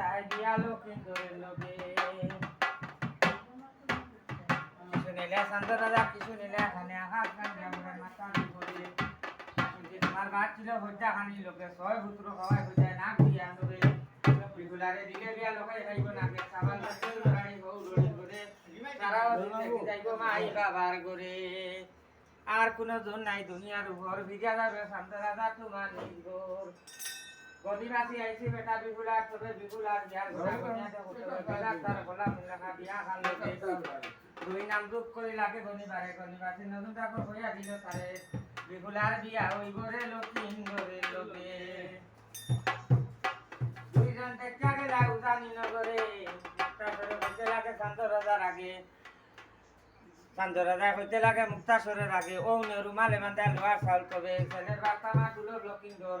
মাথায় দিয়া লক্ষিন্দরের লোকে আর কোনো জন নাই দুনিয়ার উপর। ভিজা যাবে শান্ত রাজা তোমার গদিবাসী আইছি বেটা বিগুলার তবে বিগুলার বিয়ার ঘোড়া গনিয়াতে হতে বেলা তার গলা মুলাকা বিয়া খান লোকে দুই নাম দুঃখ করে লাগে গনিবারে গনিবাসী নতুন ঠাকুর হইয়া দিল তারে। বিয়া হইব রে লক্ষিন্দরের লোকে। দুইজন দেখা গেলা উজানি নগরে। তারপরে হইতে লাগে শান্ত রাজার আগে। রাজা হইতে লাগে মুক্তাসরের আগে। ও রুমালে মান্দা লোহার চাউল তবে। ছেলের বার্তা মা তুলো লক্ষিন্দর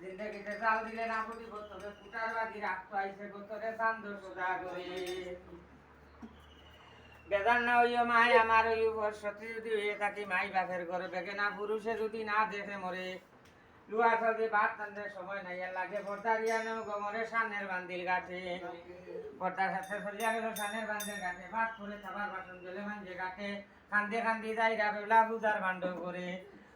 জিন্দগিতে চাল দিলে না ফুটি গোতরে ফুটার বাদি রাখতো আইছে গোতরে চান্দ সোজা করে বেদার না হইও মাই আমার ওই সত্যি যদি হয়ে থাকি মাই বাপের ঘরে বেগে না পুরুষে যদি না দেখে মরে লুয়া সাথে ভাত টানতে সময় নাই আর লাগে পর্দারিয়া নেও গমরে সানের বান্দিল গাছে পর্দার সাথে চলিয়া গেল সানের বান্দিল গাছে ভাত করে খাবার বাসন জলে মাঞ্জে গাছে কান্দে কান্দি যাই রাবেলা পূজার ভাণ্ড করে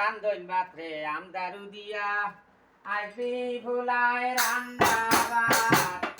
রান্ধন বাতরে আমদারু দিয়া আইপি ভুলায় রান্দা ভাত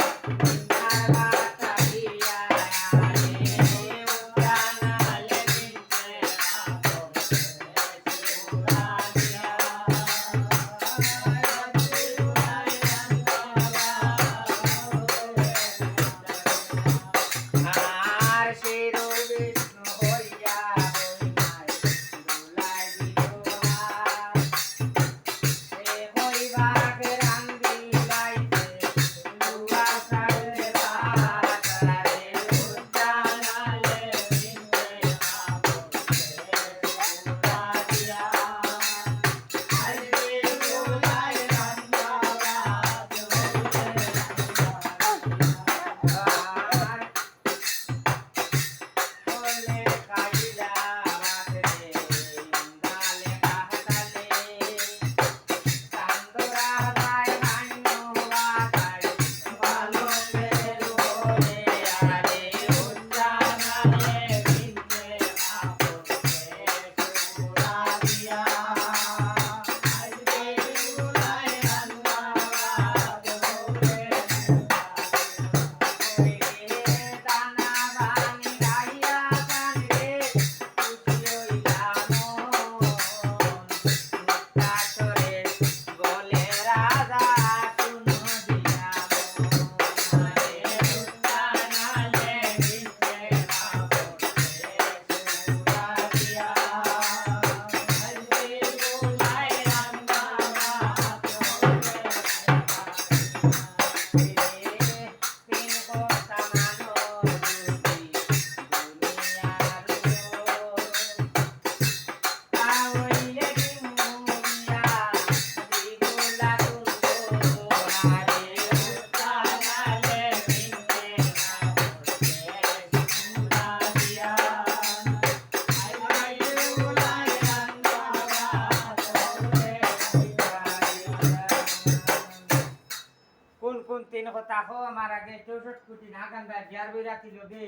কথা হো আমার আগে চৌষট কোটি না গান বিয়ার বই রাখি গে।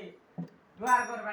দুয়ার করবা